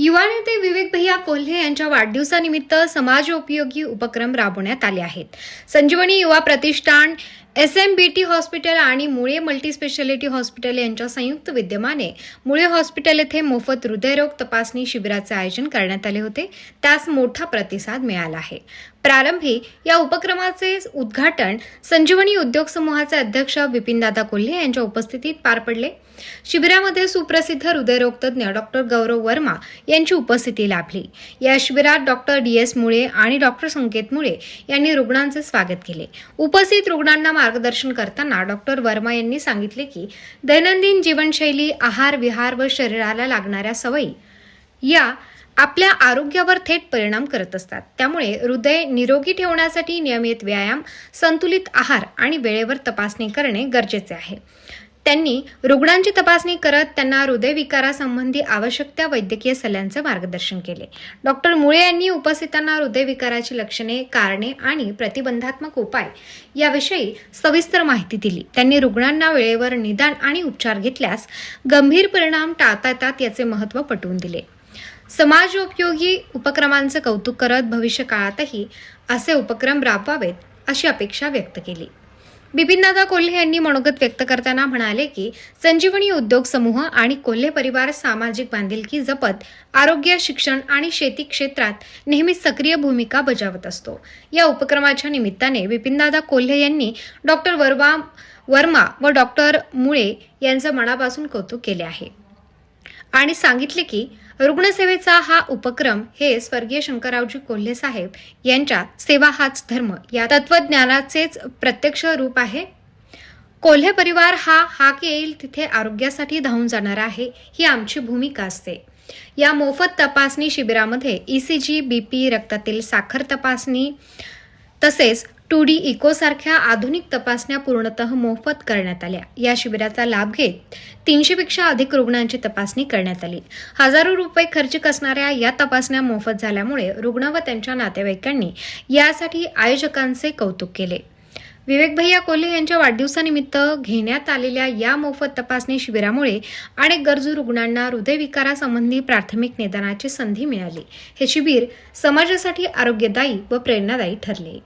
युवा नेते विवेक भैया कोल्हे यांच्या वाढदिवसानिमित्त समाजोपयोगी उपक्रम राबवण्यात आले आहेत. Sanjivani Yuva Pratishthan S M B T hospital आणि मुळे मल्टीस्पेशालिटी हॉस्पिटल यांच्या संयुक्त विद्यमाने मुळे हॉस्पिटल येथे मोफत हृदयरोग तपासणी शिबिराचे आयोजन करण्यात आले होते. त्यास मोठा प्रतिसाद मिळाला आहे. प्रारंभी या उपक्रमाचे उद्घाटन संजीवनी उद्योग समूहाचे अध्यक्ष बिपिनदादा कोल्हे यांच्या उपस्थितीत पार पडले. शिबिरामध्ये सुप्रसिद्ध हृदयरोग तज्ज्ञ डॉक्टर गौरव वर्मा यांची उपस्थिती लाभली. या शिबिरात डॉक्टर डी एस मुळे आणि डॉक्टर संकेत मुळे यांनी रुग्णांचे स्वागत केले. उपस्थित रुग्णांना मार्गदर्शन करताना डॉक्टर वर्मा यांनी सांगितले की दैनंदिन जीवनशैली आहार विहार व शरीराला लागणाऱ्या सवयी या आपल्या आरोग्यावर थेट परिणाम करत असतात. त्यामुळे हृदय निरोगी ठेवण्यासाठी नियमित व्यायाम संतुलित आहार आणि वेळेवर तपासणी करणे गरजेचे आहे. त्यांनी रुग्णांची तपासणी करत त्यांना हृदयविकारासंबंधी आवश्यक त्या वैद्यकीय सल्ल्यांचे मार्गदर्शन केले. डॉक्टर मुळे यांनी उपस्थितांना हृदयविकाराची लक्षणे कारणे आणि प्रतिबंधात्मक उपाय याविषयी सविस्तर माहिती दिली. त्यांनी रुग्णांना वेळेवर निदान आणि उपचार घेतल्यास गंभीर परिणाम टाळता येतात याचे महत्त्व पटवून दिले. समाजोपयोगी उपक्रमांचं कौतुक करत भविष्य काळातही असे उपक्रम राबवावेत अशी अपेक्षा व्यक्त केली. बिपिनदादा कोल्हे यांनी मनोगत व्यक्त करताना म्हणाले की संजीवनी उद्योग समूह आणि कोल्हे परिवार सामाजिक बांधिलकी जपत आरोग्य शिक्षण आणि शेती क्षेत्रात नेहमी सक्रिय भूमिका बजावत असतो. या उपक्रमाच्या निमित्ताने बिपिनदादा कोल्हे यांनी डॉक्टर वर्मा वर्मा व डॉक्टर मुळे यांचं मनापासून कौतुक केले आहे. आणि सांगितले की रुग्णसेवेचा हा उपक्रम हे स्वर्गीय शंकररावजी कोल्हे साहेब यांच्या सेवा हाच धर्म. या तत्वज्ञानाचेच प्रत्यक्ष रूप आहे. कोल्हे परिवार हा हाक येईल तिथे आरोग्यासाठी धावून जाणार आहे ही आमची भूमिका असते. या मोफत तपासणी शिबिरामध्ये E C G B P रक्तातील साखर तपासणी तसेच टू डी इकोसारख्या आधुनिक तपासण्या पूर्णतः मोफत करण्यात आल्या. या शिबिराचा लाभ घेत तीनशेपेक्षा अधिक रुग्णांची तपासणी करण्यात आली. हजारो रुपये खर्चिक असणाऱ्या या तपासण्या मोफत झाल्यामुळे रुग्ण व त्यांच्या नातेवाईकांनी यासाठी आयोजकांचे कौतुक केले. विवेक भैया कोल्हे यांच्या वाढदिवसानिमित्त घेण्यात आलेल्या या मोफत तपासणी शिबिरामुळे अनेक गरजू रुग्णांना हृदयविकारासंबंधी प्राथमिक निदानाची संधी मिळाली. हे शिबिर समाजासाठी आरोग्यदायी व प्रेरणादायी ठरले.